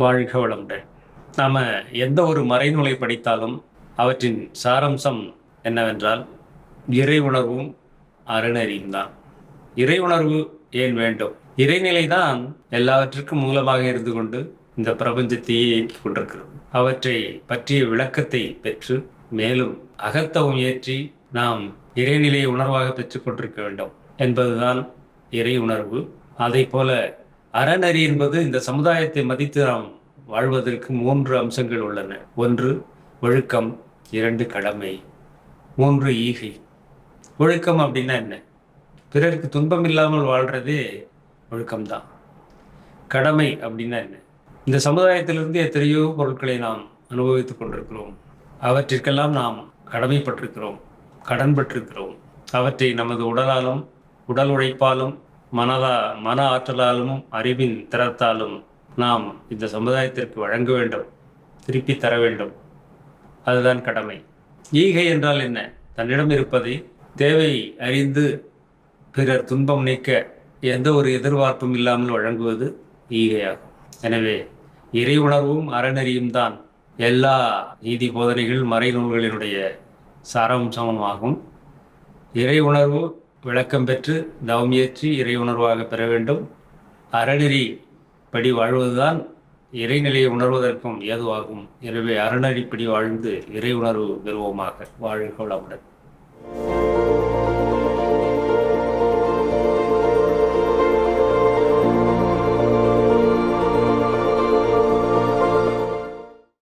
வாழ்க வளமுடன். நாம் எந்த ஒரு மறைநூலை படித்தாலும் அவற்றின் சாரம்சம் என்னவென்றால் இறை உணர்வும் அறநெறியும் தான். இறை உணர்வு ஏன் வேண்டும்? இறைநிலை தான் எல்லாவற்றிற்கும் மூலமாக இருந்து கொண்டு இந்த பிரபஞ்சத்தையே இயக்கிக் கொண்டிருக்கிறது. அவற்றை பற்றிய விளக்கத்தை பெற்று மேலும் அகத்தவம் ஏற்றி நாம் இறைநிலையை உணர்வாக பெற்றுக் கொண்டிருக்க வேண்டும். என்பதுதான் இறை உணர்வு. அதை போல அறநெறி என்பது இந்த சமுதாயத்தை மதித்து நாம் வாழ்வதற்கு மூன்று அம்சங்கள் உள்ளன. ஒன்று ஒழுக்கம். இரண்டு கடமை. மூன்று ஈகை. ஒழுக்கம் அப்படின்னா என்ன? பிறருக்கு துன்பம் இல்லாமல் வாழ்றதே ஒழுக்கம்தான். கடமை அப்படின்னா என்ன? இந்த சமுதாயத்திலிருந்து எத்தனையோ பொருட்களை நாம் அனுபவித்துக் கொண்டிருக்கிறோம். அவற்றிற்கெல்லாம் நாம் கடமைப்பட்டிருக்கிறோம் கடன்பட்டிருக்கிறோம். அவற்றை நமது உடலாலும் உடல் உழைப்பாலும் மனதா மன ஆற்றலாலும் அறிவின் திறத்தாலும் நாம் இந்த சமுதாயத்திற்கு வழங்க வேண்டும் திருப்பி தர வேண்டும். அதுதான் கடமை. ஈகை என்றால் என்ன? தன்னிடம் இருப்பதை தேவை அறிந்து பிறர் துன்பம் நீக்க எந்த ஒரு எதிர்பார்ப்பும் இல்லாமல் வழங்குவது ஈகையாகும். எனவே இறை உணர்வும் அறநெறியும் தான் எல்லா நீதி போதனைகள் மறைநூல்களினுடைய சாராம்சமும் ஆகும் இறை உணர்வு விளக்கம் பெற்று தவம் இறை உணர்வாக பெற வேண்டும். அறநெறி படி வாழ்வதுதான் இறைநிலையை உணர்வதற்கும் ஏதுவாகும். எனவே அறநெறிப்படி வாழ்ந்து இறை உணர்வு பெறுவோமாக வாழ்க வளமுடன்.